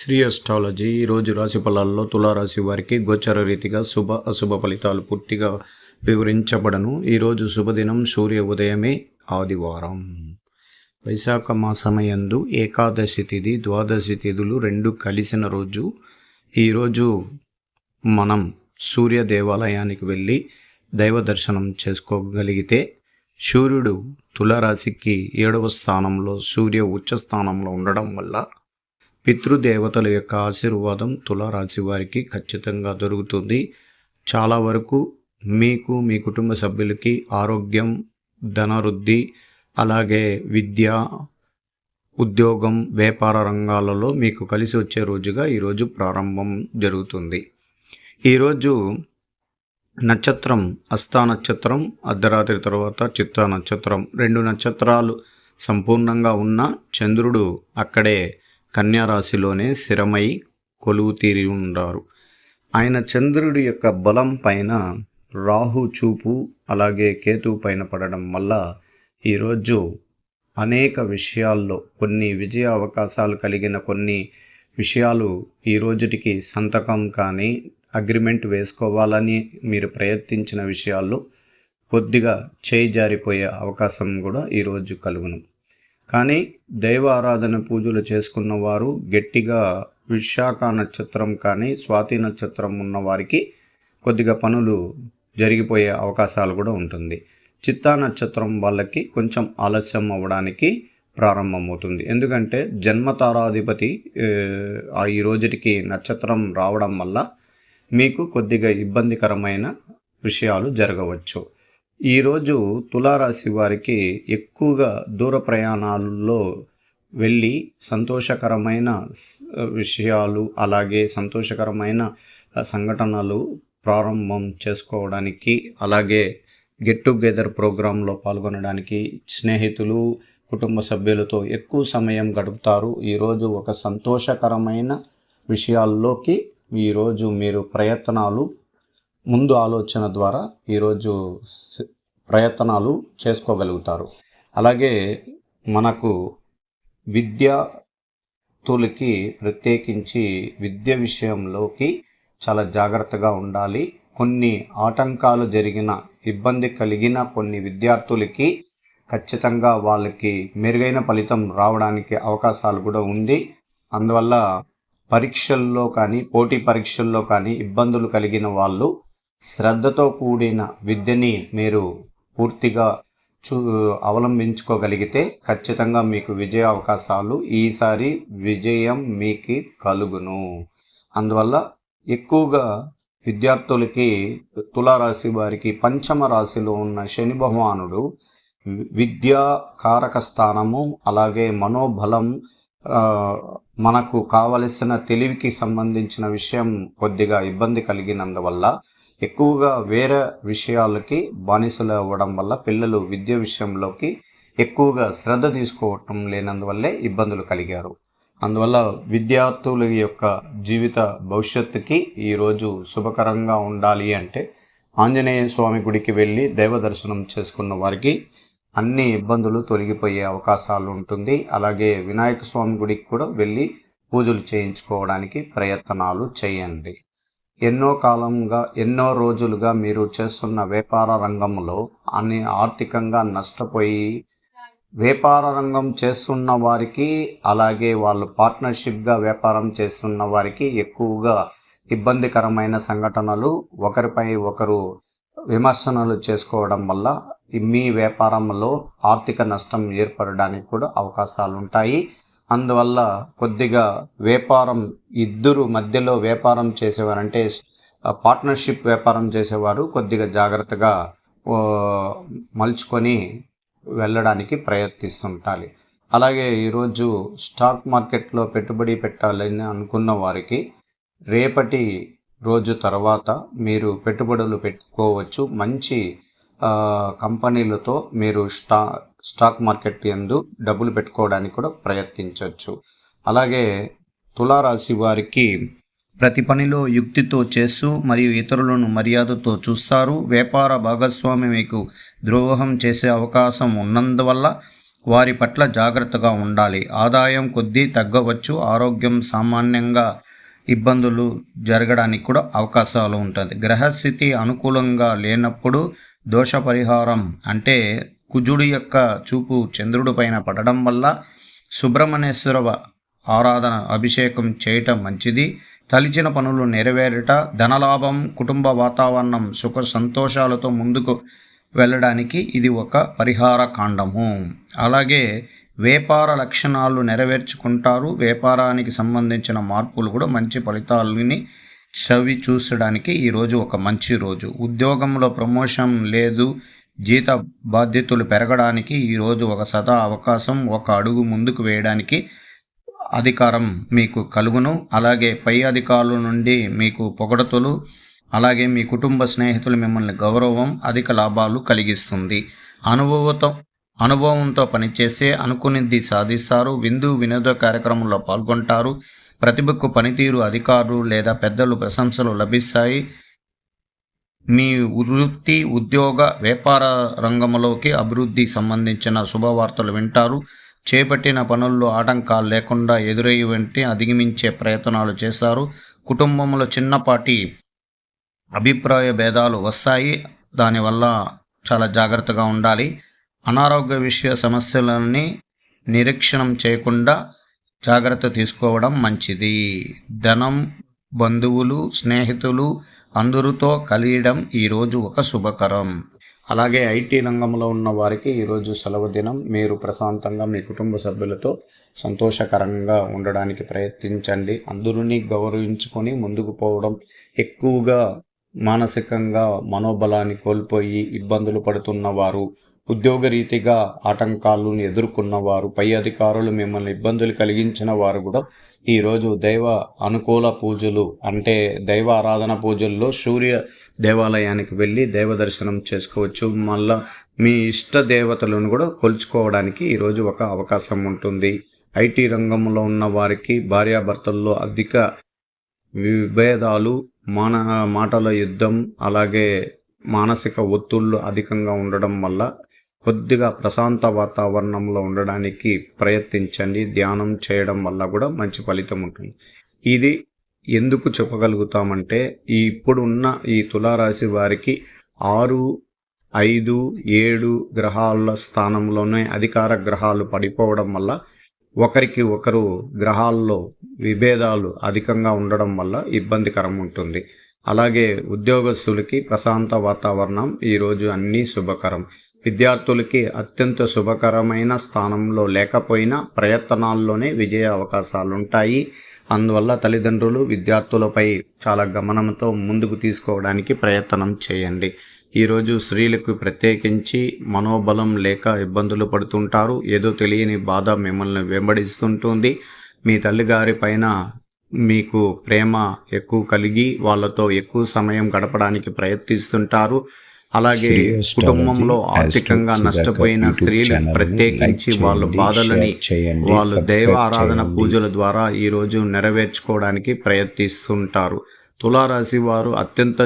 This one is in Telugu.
శ్రీ అస్ట్రాలజీ ఈరోజు రాశి ఫలాల్లో తులారాశి వారికి గోచర రీతిగా శుభ అశుభ ఫలితాలు పూర్తిగా వివరించబడను. ఈరోజు శుభదినం సూర్య ఉదయమే ఆదివారం. వైశాఖ మాసమయందు ఏకాదశి తిథి ద్వాదశి తిథులు రెండు కలిసిన రోజు. ఈరోజు మనం సూర్య దేవాలయానికి వెళ్ళి దైవ దర్శనం చేసుకోగలిగితే సూర్యుడు తులారాశికి ఏడవ స్థానంలో సూర్య ఉచ్చ స్థానంలో ఉండడం వల్ల పితృదేవతల యొక్క ఆశీర్వాదం తులారాశి వారికి ఖచ్చితంగా దొరుకుతుంది. చాలా వరకు మీకు మీ కుటుంబ సభ్యులకి ఆరోగ్యం ధనవృద్ధి అలాగే విద్య ఉద్యోగం వ్యాపార రంగాలలో మీకు కలిసి వచ్చే రోజుగా ఈరోజు ప్రారంభం జరుగుతుంది. ఈరోజు నక్షత్రం అస్థా నక్షత్రం అర్ధరాత్రి తర్వాత చిత్తా నక్షత్రం. రెండు నక్షత్రాలు సంపూర్ణంగా ఉన్న చంద్రుడు అక్కడే కన్యారాశిలోనే స్థిరమై కొలువు తీరి ఉండారు ఆయన చంద్రుడి యొక్క బలం పైన రాహు చూపు అలాగే కేతు పైన పడడం వల్ల ఈరోజు అనేక విషయాల్లో కొన్ని విజయ అవకాశాలు కలిగిన కొన్ని విషయాలు ఈ రోజుటికి సంతకం కానీ అగ్రిమెంట్ వేసుకోవాలని మీరు ప్రయత్నించిన విషయాల్లో కొద్దిగా చేయి జారిపోయే అవకాశం కూడా ఈరోజు కలుగును. కానీ దైవ ఆరాధన పూజలు చేసుకున్న వారు గట్టిగా విశాఖ నక్షత్రం కానీ స్వాతి నక్షత్రం ఉన్న వారికి కొద్దిగా పనులు జరిగిపోయే అవకాశాలు కూడా ఉంటుంది. చిత్తా నక్షత్రం వాళ్ళకి కొంచెం ఆలస్యం అవ్వడానికి ప్రారంభమవుతుంది. ఎందుకంటే జన్మతారాధిపతి ఆ ఈ రోజుటికి నక్షత్రం రావడం వల్ల మీకు కొద్దిగా ఇబ్బందికరమైన విషయాలు జరగవచ్చు. ఈరోజు తులారాశి వారికి ఎక్కువగా దూర ప్రయాణాల్లో వెళ్ళి సంతోషకరమైన విషయాలు అలాగే సంతోషకరమైన సంఘటనలు ప్రారంభం చేసుకోవడానికి అలాగే గెట్ టుగెదర్ ప్రోగ్రాంలో పాల్గొనడానికి స్నేహితులు కుటుంబ సభ్యులతో ఎక్కువ సమయం గడుపుతారు. ఈరోజు ఒక సంతోషకరమైన విషయాల్లోకి ఈరోజు మీరు ప్రయత్నాలు ముందు ఆలోచన ద్వారా ఈరోజు ప్రయత్నాలు చేసుకోగలుగుతారు. అలాగే మనకు విద్యార్థులకి ప్రత్యేకించి విద్య విషయంలోకి చాలా జాగ్రత్తగా ఉండాలి. కొన్ని ఆటంకాలు జరిగిన ఇబ్బంది కలిగిన కొన్ని విద్యార్థులకి ఖచ్చితంగా వాళ్ళకి మెరుగైన ఫలితం రావడానికి అవకాశాలు కూడా ఉంది. అందువల్ల పరీక్షల్లో కానీ పోటీ పరీక్షల్లో కానీ ఇబ్బందులు కలిగిన వాళ్ళు శ్రద్ధతో కూడిన విద్యని మీరు పూర్తిగా చూ అవలంబించుకోగలిగితే ఖచ్చితంగా మీకు విజయ అవకాశాలు ఈసారి విజయం మీకు కలుగును. అందువల్ల ఎక్కువగా విద్యార్థులకి తులారాశి వారికి పంచమ రాశిలో ఉన్న శని భగవానుడు విద్యా కారక స్థానము అలాగే మనోబలం మనకు కావలసిన తెలివికి సంబంధించిన విషయం కొద్దిగా ఇబ్బంది కలిగినందువల్ల ఎక్కువగా వేరే విషయాలకి బానిసలు అవ్వడం వల్ల పిల్లలు విద్య విషయంలోకి ఎక్కువగా శ్రద్ధ తీసుకోవటం లేనందువల్లే ఇబ్బందులు కలిగారు. అందువల్ల విద్యార్థుల యొక్క జీవిత భవిష్యత్తుకి ఈరోజు శుభకరంగా ఉండాలి అంటే ఆంజనేయ స్వామి గుడికి వెళ్ళి దైవ దర్శనం చేసుకున్న వారికి అన్ని ఇబ్బందులు తొలగిపోయే అవకాశాలు ఉంటుంది. అలాగే వినాయక స్వామి గుడికి కూడా వెళ్ళి పూజలు చేయించుకోవడానికి ప్రయత్నాలు చేయండి. ఎన్నో కాలంగా ఎన్నో రోజులుగా మీరు చేస్తున్న వ్యాపార రంగంలో అన్ని ఆర్థికంగా నష్టపోయి వ్యాపార రంగం చేస్తున్న వారికి అలాగే వాళ్ళు పార్ట్నర్షిప్గా వ్యాపారం చేస్తున్న వారికి ఎక్కువగా ఇబ్బందికరమైన సంఘటనలు ఒకరిపై ఒకరు విమర్శనలు చేసుకోవడం వల్ల మీ వ్యాపారంలో ఆర్థిక నష్టం ఏర్పడడానికి కూడా అవకాశాలు ఉంటాయి అందువల్ల కొద్దిగా వ్యాపారం ఇద్దరు మధ్యలో వ్యాపారం చేసేవారంటే పార్ట్నర్షిప్ వ్యాపారం చేసేవారు కొద్దిగా జాగ్రత్తగా మలుచుకొని వెళ్ళడానికి ప్రయత్నిస్తుంటాలి. అలాగే ఈరోజు స్టాక్ మార్కెట్లో పెట్టుబడి పెట్టాలని అనుకున్న వారికి రేపటి రోజు తర్వాత మీరు పెట్టుబడులు పెట్టుకోవచ్చు. మంచి కంపెనీలతో మీరు స్టా స్టాక్ మార్కెట్ ఎందు డబ్బులు పెట్టుకోవడానికి కూడా ప్రయత్నించవచ్చు అలాగే తులారాశి వారికి ప్రతి పనిలో యుక్తితో చేస్తూ మరియు ఇతరులను మర్యాదతో చూస్తారు. వ్యాపార భాగస్వామి మీకు ద్రోహం చేసే అవకాశం ఉన్నందువల్ల వారి పట్ల జాగ్రత్తగా ఉండాలి. ఆదాయం కొద్దీ తగ్గవచ్చు. ఆరోగ్యం సామాన్యంగా ఇబ్బందులు జరగడానికి కూడా అవకాశాలు ఉంటుంది గ్రహస్థితి అనుకూలంగా లేనప్పుడు దోష పరిహారం అంటే కుజుడు యొక్క చూపు చంద్రుడి పైన పడడం వల్ల సుబ్రహ్మణ్యేశ్వర ఆరాధన అభిషేకం చేయటం మంచిది. తలిచిన పనులు నెరవేరుట ధనలాభం కుటుంబ వాతావరణం సుఖ సంతోషాలతో ముందుకు వెళ్ళడానికి ఇది ఒక పరిహార కాండము. అలాగే వ్యాపార లక్షణాలు నెరవేర్చుకుంటారు. వ్యాపారానికి సంబంధించిన మార్పులు కూడా మంచి ఫలితాలని చవి చూసడానికి ఈరోజు ఒక మంచి రోజు. ఉద్యోగంలో ప్రమోషన్ లేదు. జీత బాధ్యతలు పెరగడానికి ఈరోజు ఒక సదా అవకాశం ఒక అడుగు ముందుకు వేయడానికి అధికారం మీకు కలుగును. అలాగే పై అధికారుల నుండి మీకు పొగడతలు అలాగే మీ కుటుంబ స్నేహితులు మిమ్మల్ని గౌరవం అధిక లాభాలు కలిగిస్తుంది. అనుభవంతో అనుభవంతో పనిచేస్తే అనుకునేది సాధిస్తారు. విందు వినోద కార్యక్రమంలో పాల్గొంటారు. ప్రతిభకు పనితీరు అధికారులు లేదా పెద్దలు ప్రశంసలు లభిస్తాయి. మీ వృత్తి ఉద్యోగ వ్యాపార రంగంలోకి అభివృద్ధి సంబంధించిన శుభవార్తలు వింటారు. చేపట్టిన పనుల్లో ఆటంకాలు లేకుండా ఎదురయ్యి వెంటే అధిగమించే ప్రయత్నాలు చేస్తారు కుటుంబంలో చిన్నపాటి అభిప్రాయ భేదాలు వస్తాయి. దానివల్ల చాలా జాగ్రత్తగా ఉండాలి. అనారోగ్య విషయ సమస్యలని నిరీక్షణం చేయకుండా జాగ్రత్త తీసుకోవడం మంచిది. ధనం బంధువులు స్నేహితులు అందరితో కలియడం ఈరోజు ఒక శుభకరం. అలాగే ఐటీ రంగంలో ఉన్న వారికి ఈరోజు సెలవు దినం. మీరు ప్రశాంతంగా మీ కుటుంబ సభ్యులతో సంతోషకరంగా ఉండడానికి ప్రయత్నించండి. అందరినీ గౌరవించుకొని ముందుకు పోవడం ఎక్కువగా మానసికంగా మనోబలాన్ని కోల్పోయి ఇబ్బందులు పడుతున్న వారు ఉద్యోగరీతిగా ఆటంకాలను ఎదుర్కొన్నవారు పై అధికారులు మిమ్మల్ని ఇబ్బందులు కలిగించిన వారు కూడా ఈరోజు దైవ అనుకూల పూజలు అంటే దైవ ఆరాధన పూజల్లో సూర్య దేవాలయానికి వెళ్ళి దైవ దర్శనం చేసుకోవచ్చు. మళ్ళా మీ ఇష్ట దేవతలను కూడా కొలుచుకోవడానికి ఈరోజు ఒక అవకాశం ఉంటుంది. ఐటీ రంగంలో ఉన్న వారికి భార్యాభర్తల్లో అధిక విభేదాలు మాన మాటల యుద్ధం అలాగే మానసిక ఒత్తిళ్ళు అధికంగా ఉండడం వల్ల కొద్దిగా ప్రశాంత వాతావరణంలో ఉండడానికి ప్రయత్నించండి. ధ్యానం చేయడం వల్ల కూడా మంచి ఫలితం ఉంటుంది. ఇది ఎందుకు చెప్పగలుగుతామంటే ఈ ఇప్పుడున్న ఈ తులారాశి వారికి ఆరు ఐదు ఏడు గ్రహాల స్థానంలోనే అధికార గ్రహాలు పడిపోవడం వల్ల ఒకరికి ఒకరు గ్రహాల్లో విభేదాలు అధికంగా ఉండడం వల్ల ఇబ్బందికరం ఉంటుంది. అలాగే ఉద్యోగస్తులకి ప్రశాంత వాతావరణం ఈరోజు అన్నీ శుభకరం. విద్యార్థులకి అత్యంత శుభకరమైన స్థానంలో లేకపోయినా ప్రయత్నాల్లోనే విజయ అవకాశాలు ఉంటాయి అందువల్ల తల్లిదండ్రులు విద్యార్థులపై చాలా గమనంతో ముందుకు తీసుకోవడానికి ప్రయత్నం చేయండి. ఈరోజు స్త్రీలకు ప్రత్యేకించి మనోబలం లేక ఇబ్బందులు పడుతుంటారు. ఏదో తెలియని బాధ మిమ్మల్ని వెంబడిస్తుంటుంది. మీ తల్లిగారి పైన మీకు ప్రేమ ఎక్కువ కలిగి వాళ్ళతో ఎక్కువ సమయం గడపడానికి ప్రయత్నిస్తుంటారు. అలాగే కుటుంబంలో ఆర్థికంగా నష్టపోయిన స్త్రీలు ప్రత్యేకించి వాళ్ళ బాధలని వాళ్ళు దైవ ఆరాధన పూజల ద్వారా ఈరోజు నెరవేర్చుకోవడానికి ప్రయత్నిస్తుంటారు. తులారాశి వారు అత్యంత